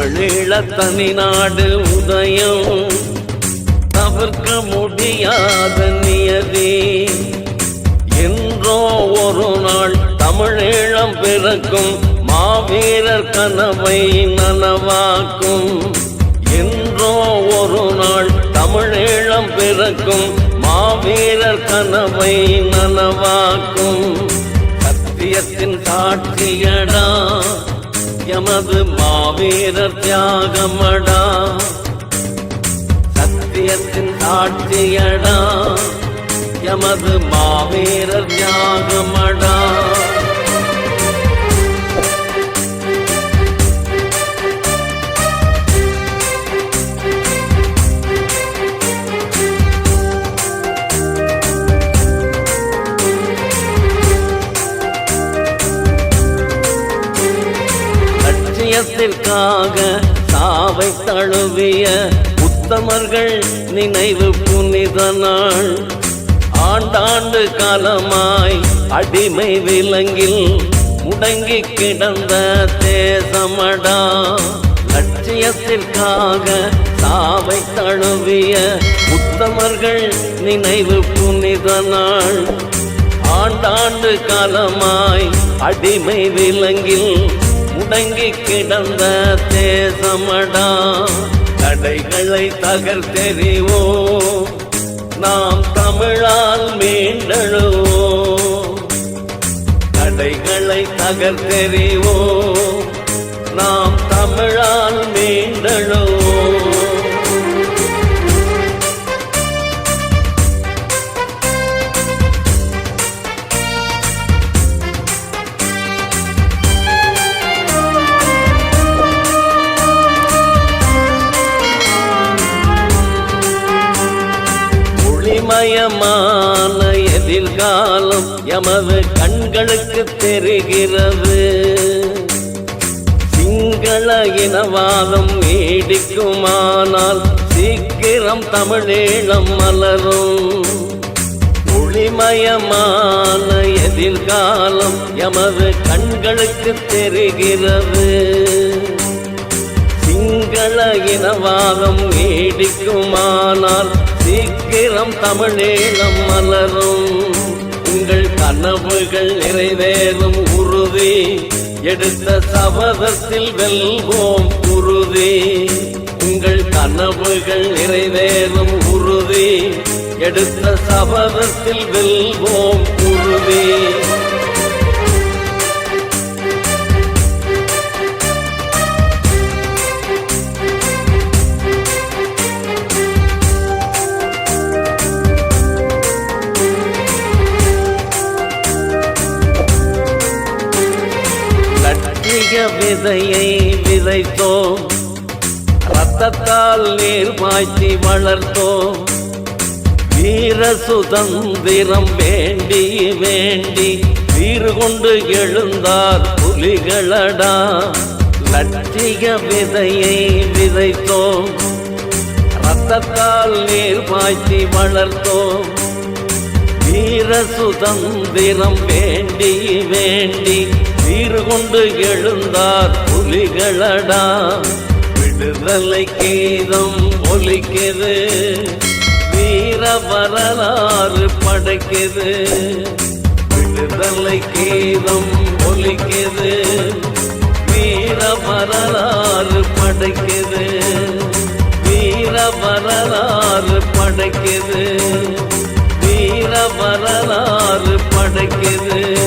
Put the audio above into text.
தமிழீழ தனிநாடு உதயம். தவிர்க்க முடியாத நியதி. என்றோ ஒரு நாள் தமிழீழம் பிறக்கும் மாவீரர் கனவை நனவாக்கும். என்றோ ஒரு நாள் தமிழீழம் பிறக்கும் மாவீரர் கனவை நனவாக்கும். சத்தியத்தின் சாட்சியடா. எமது மாவீரர் தியாகமடா. சத்தியத்தின் சாட்சியடா. எமது மாவீரர் தியாகமடா. தேசத்திற்காக சாவை தழுவிய உத்தமர்கள் நினைவு புனித நாள். ஆண்டாண்டு காலமாய் அடிமை விலங்கில் முடங்கி கிடந்த தேசமடா. லட்சியத்திற்காக சாவை தழுவிய உத்தமர்கள் நினைவு புனித நாள். ஆண்டாண்டு காலமாய் அடிமை விலங்கில் முடங்கி கிடந்த தேசமடா. தடைகளை தகர்த்தெறிவோ நாம் தமிழால் மீண்டெழுவோம். தடைகளை தகர்த்தெறிவோ நாம் தமிழால் மீண்டெழுவோம். ஒளிமயமான எதிர்காலம் எமது கண்களுக்கு தெரிகிறது. சிங்கள இனவாதம் நீடிக்குமானால் சீக்கிரம் தமிழீழம் மலரும். ஒளிமயமான எதிர்காலம் எமது கண்களுக்கு தெரிகிறது. சிங்கள இனவாதம் நீடிக்குமானால் சீக்கிரம் தமிழீழம் மலரும். உங்கள் கனவுகள் நிறைவேறும் உறுதி எடுத்த சபதத்தில் வெல்வோம் உறுதி உங்கள் கனவுகள் நிறைவேறும் உறுதி எடுத்த சபதத்தில் வெல்வோம் உறுதி விதையை விதைத்தோம். ரத்தத்தால் நீர் பாய்ச்சி வளர்த்தோம். வீர சுதந்திரம் வேண்டி வேண்டி வீறு கொண்டு எழுந்தார் புலிகளடா. லட்சிய விதையை விதைத்தோம். ரத்தத்தால் நீர் பாய்ச்சி வளர்த்தோம். வீர சுதந்திரம் வேண்டி வேண்டி வீறு கொண்டு எழுந்தார் புலிகளடா விடுதலை கீதம் ஒலிக்குது. வீர வரலாறு படைக்குது. விடுதலை கீதம் ஒலிக்குது. வீர வரலாறு படைக்குது. வீர வரலாறு படைக்குது. வீர வரலாறு படைக்குது.